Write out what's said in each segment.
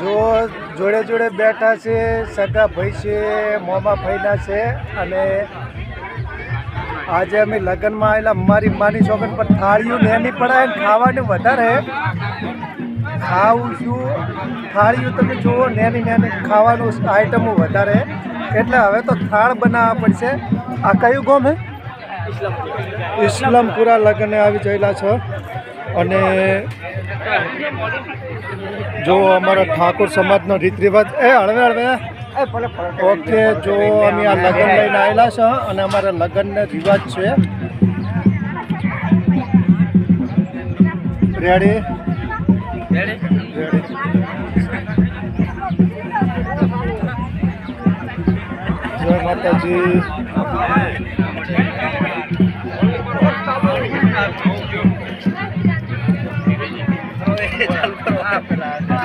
જો જોડે જોડે બેઠા છે સગા ભાઈ છે મોમા ભાઈના છે અને આજે અમે લગ્નમાં આવેલા. મારી માની છોકરી પર થાળીઓ લેની પડાય ખાવાનું ખાવાની વધારે. ખાવું છું. થાળીઓ તમે જુઓ નેની નેની ખાવાનું આઈટમો વધારે. એટલે હવે તો થાળ બનાવવા પડશે. આ કયું ગોમ હે? ઇસ્લામપુરા લગ્ન આવી જયેલા છો. અને જો અમારા ઠાકોર સમાજનો રીત રિવાજ એ હળવે હળવે. ઓકે જો અમે આ લગ્ન લઈને આવેલા છે અને અમારા લગ્નનો રિવાજ છે. રેડી જય માતાજી.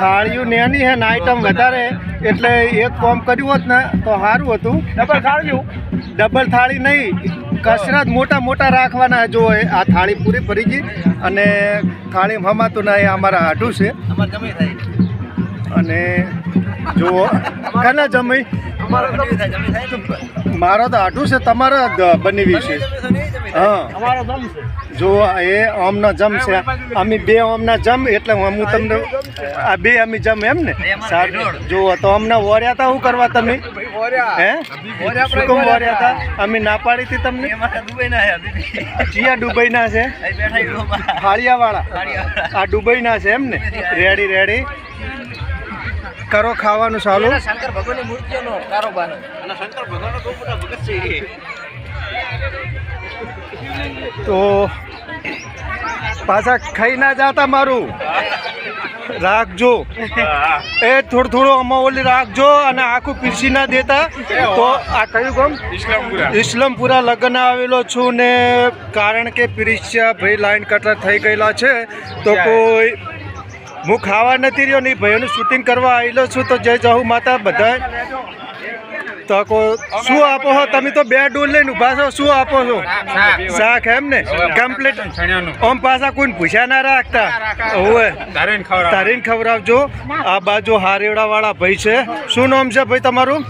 થાળીઓ નેની હે ને આઈટમ વધારે એટલે એક કોમ કર્યું હોત ને તો સારું હતું. ડબલ થાળીઓ ડબલ થાળી નહીં કસરત મોટા મોટા રાખવાના જો આ થાળી પૂરી ભરી ગઈ અને થાળી હમાતું ના એ અમારા હાડું છે. અને જુઓ કને જમી મારો તો આટું છે તમારા જ બનેવી છે. હા. જો એ ઓમનો જમ છે. અમે બે આમના જમ એટલે હું તમને આ બે અમે જમ એમ ને? સારું. જુઓ તો અમને વોર્યા હતા શું કરવા તમે? હે? શું કેમ વોર્યા હતા અમે ના પાડી હતી તમને? ચિયા દુબઈના છે ફાળિયાવાળા આ ડુબઈના છે એમ ને? રેડી રેડી કરો ખાવાનું ચાલુ. શંકર ભગવાનની મૂર્તિઓનો કારોબાર. અને શંકર ભગવાનનો બહુ મોટા ભગત છે તો પાછા ખાઈ ના જાતા મારું. રાખજો. એ થોડું થોડું અમા ઓલી રાખજો અને આખું પીરસી ના દેતા. તો આ કયું ગામ? ઇસ્લામપુરા લગ્ન આવેલો છું ને કારણ કે પીરસ્યા ભાઈ લાઈન કટર થઈ ગયેલા છે. તો કોઈ હું ખાવા નથી રહ્યો, નહીં ભાઈઓનું શૂટિંગ કરવા આવેલો છું, તો જય જહુ માતા બધા તો કો શું આપો છો? તમે તો બે ડોલ લઈને ઊભા છો. શું આપો છો? શાક એમ ને? કમ્પ્લીટ ઓમ પાછા કોઈ પૂછ્યા ના રાખતા? ઓવે. તારીને ખવડાવજો. આ બાજુ હારેડા વાળા ભાઈ છે. શું નામ છે ભાઈ તમારું?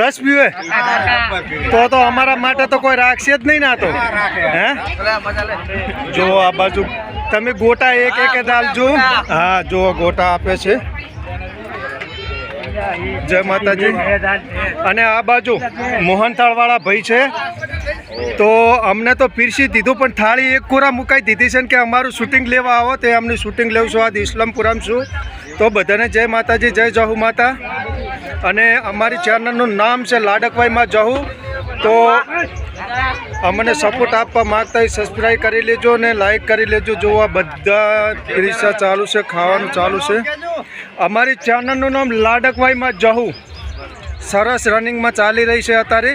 રસ પીવે. તો તો અમારા માટે તો કોઈ રાખશે જ નહીં ના તો. હે? જો આ બાજુ તમે ગોટા એક એક જ આલજો હા. જો ગોટા આપે છે. જય માતાજી. અને આ બાજુ મોહનથાળ વાળા ભાઈ છે. તો અમને તો પીરસી દીધું, પણ થાળી એક કોરા મુકાઈ દીધી છે કે અમારું શૂટિંગ લેવા આવો, તે અમને શૂટિંગ લેવું છું. આજ ઇસ્લામપુરામ છું. તો બધાને જય માતાજી, જય જહુ માતા. અને અમારી ચેનલનું નામ છે લાડકવાઈમાં જહુ. તો અમને સપોર્ટ આપવા માગતા હોય સબસ્ક્રાઈબ કરી લેજો અને લાઈક કરી લેજો. જો આ બધા રિક્ષા ચાલુ છે, ખાવાનું ચાલુ છે. અમારી ચેનલનું નામ લાડકવાઈમાં જહુ. સરસ રનિંગમાં ચાલી રહી છે અત્યારે.